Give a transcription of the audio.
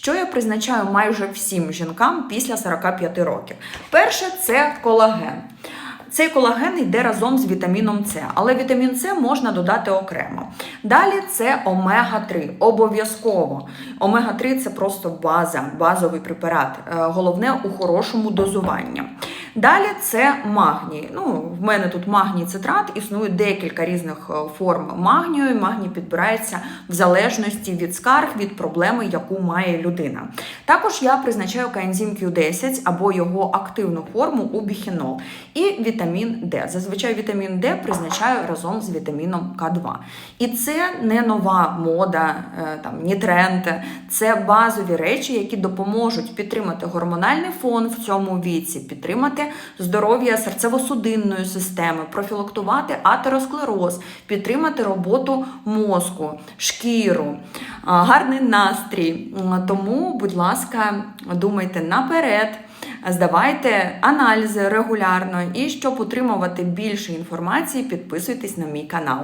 що я призначаю майже всім жінкам після 45 років. Перше це колаген. Цей колаген йде разом з вітаміном С, але вітамін С можна додати окремо. Далі це омега-3, обов'язково. Омега-3 це просто база, базовий препарат. Е, Головне у хорошому дозуванні. Далі це магній. Ну, в мене тут магній цитрат, існує декілька різних е, форм магнію. Магній підбирається в залежності від скарг, від проблеми, яку має людина. Також я призначаю коензим Q10 або його активну форму убіхінол і вітамін Д. Зазвичай вітамін Д призначаю разом з вітаміном К2. І це не нова мода, е, там ні тренд, це базові речі, які допоможуть підтримати гормональний фон в цьому віці, підтримати здоров'я серцево-судинної системи, профілактувати атеросклероз, підтримати роботу мозку, шкіру, гарний настрій. Тому, будь ласка, думайте наперед. Здавайте аналізи регулярно і щоб отримувати більше інформації, підписуйтесь на мій канал.